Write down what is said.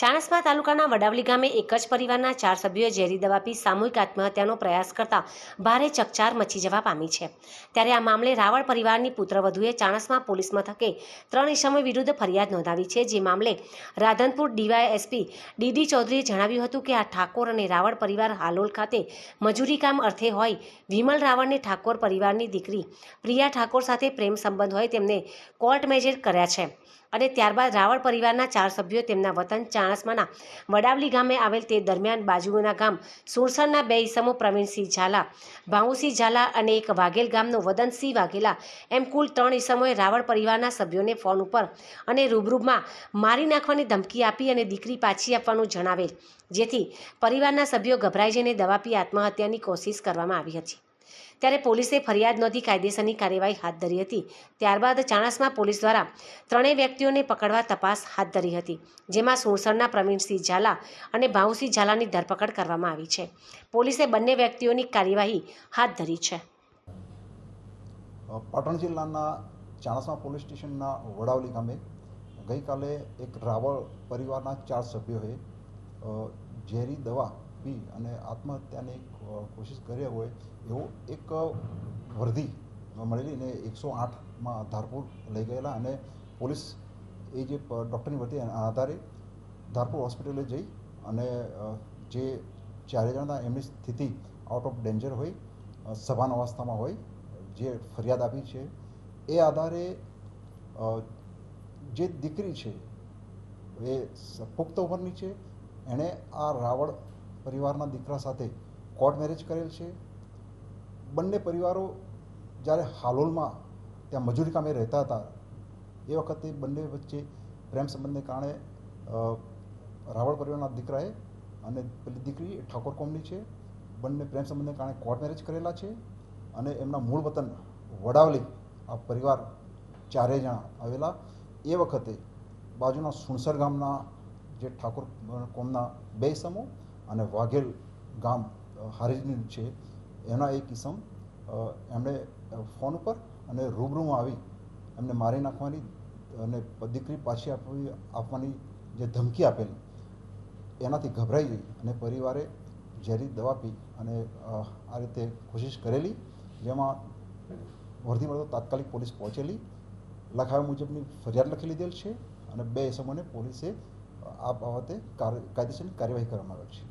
ચાણસ્મા તાલુકાના વડાવલી ગામે એક જ પરિવારના ચાર સભ્યોએ ઝેરી દવા પી સામૂહિક આત્મહત્યાનો પ્રયાસ કરતા ભારે ચકચાર મચી જવા પામી છે. ત્યારે આ મામલે રાવળ પરિવારની પુત્રવધુએ ચાણસ્મા પોલીસ મથકે ત્રણ ઇસમો વિરુદ્ધ ફરિયાદ નોંધાવી છે. જે મામલે રાધનપુર ડીવાયએસપી ડીડી ચૌધરીએ જણાવ્યું હતું કે આ ઠાકોર અને રાવળ પરિવાર હાલોલ ખાતે મજૂરી કામ અર્થે હોય, વિમલ રાવળને ઠાકોર પરિવારની દીકરી પ્રિયા ઠાકોર સાથે પ્રેમ સંબંધ હોય તેમને કોર્ટ મેજર કર્યા છે. અને ત્યારબાદ રાવળ પરિવારના ચાર સભ્યો તેમના વતન ચાણસ્માના વડાવલી ગામે આવેલ તે દરમિયાન બાજુના ગામ સુરસરના બે ઈસમો પ્રવીણસિંહ ઝાલા, ભાવુસિંહ ઝાલા અને એક વાઘેલ ગામનો વદનસિંહ વાઘેલા એમ કુલ ત્રણ ઈસમોએ રાવળ પરિવારના સભ્યોને ફોન ઉપર અને રૂબરૂમાં મારી નાખવાની ધમકી આપી અને દીકરી પાછી આપવાનું જણાવેલ, જેથી પરિવારના સભ્યો ગભરાઈ જઈને દવા પી આત્મહત્યાની કોશિશ કરવામાં આવી હતી. ત્યારે પોલીસે ફરિયાદ નોંધી કાયદેસરની કાર્યવાહી હાથ ધરી હતી. ત્યારબાદ ચાણસમાં પોલીસ દ્વારા ત્રણેય વ્યક્તિઓને પકડવા તપાસ હાથ ધરી હતી, જેમાં સુરસરના પ્રવીણસિંહ ઝાલા અને ભાઉસિંહ ઝાલાની ધરપકડ કરવામાં આવી છે. પોલીસે બંને વ્યક્તિઓની કાર્યવાહી હાથ ધરી છે. પાટણ જિલ્લાના ચાણસમા પોલીસ સ્ટેશનના વડાવલી ગામે ગઈકાલે એક રાવળ પરિવારના ચાર સભ્યોએ ઝેરી દવા પી અને આત્મહત્યાની કોશિશ કરી હોય એવો એક વર્ધી મળેલી અને એકસો આઠમાં ધારપુર લઈ ગયેલા અને પોલીસ એ જે ડૉક્ટરની વર્તી આધારે ધારપુર હોસ્પિટલે જઈ અને જે ચારે જણા એમની સ્થિતિ આઉટ ઓફ ડેન્જર હોય સભાન અવસ્થામાં હોય, જે ફરિયાદ આપી છે, એ આધારે જે દીકરી છે એ પુખ્ત ઉંમરની છે, એણે આ રાવળ પરિવારના દીકરા સાથે કોર્ટ મેરેજ કરેલ છે. બંને પરિવારો જ્યારે હાલોલમાં ત્યાં મજૂરી કામે રહેતા હતા, એ વખતે બંને વચ્ચે પ્રેમ સંબંધને કારણે રાવળ પરિવારના દીકરાએ અને પેલી દીકરી એ ઠાકોર કોમની છે. બંને પ્રેમ સંબંધને કારણે કોર્ટ મેરેજ કરેલા છે અને એમના મૂળ વતન વડાવલી આ પરિવાર ચારેય જણા આવેલા. એ વખતે બાજુના સુણસર ગામના જે ઠાકોર કોમના બે ઇસમો અને વાઘેલ ગામ હારીજની છે, એના એક ઇસમ એમણે ફોન ઉપર અને રૂબરૂમાં આવી એમને મારી નાખવાની અને દીકરી પાછી આપવી, આપવાની જે ધમકી આપેલી, એનાથી ગભરાઈ ગઈ અને પરિવારે ઝેરી દવા પી અને આ રીતે કોશિશ કરેલી, જેમાં વર્ધી મળતો તાત્કાલિક પોલીસ પહોંચેલી લખાવ્યા મુજબની ફરિયાદ લખી લીધેલ છે અને બે સમયને પોલીસે આ બાબતે કાયદેસરની કાર્યવાહી કરવામાં આવેલ છે.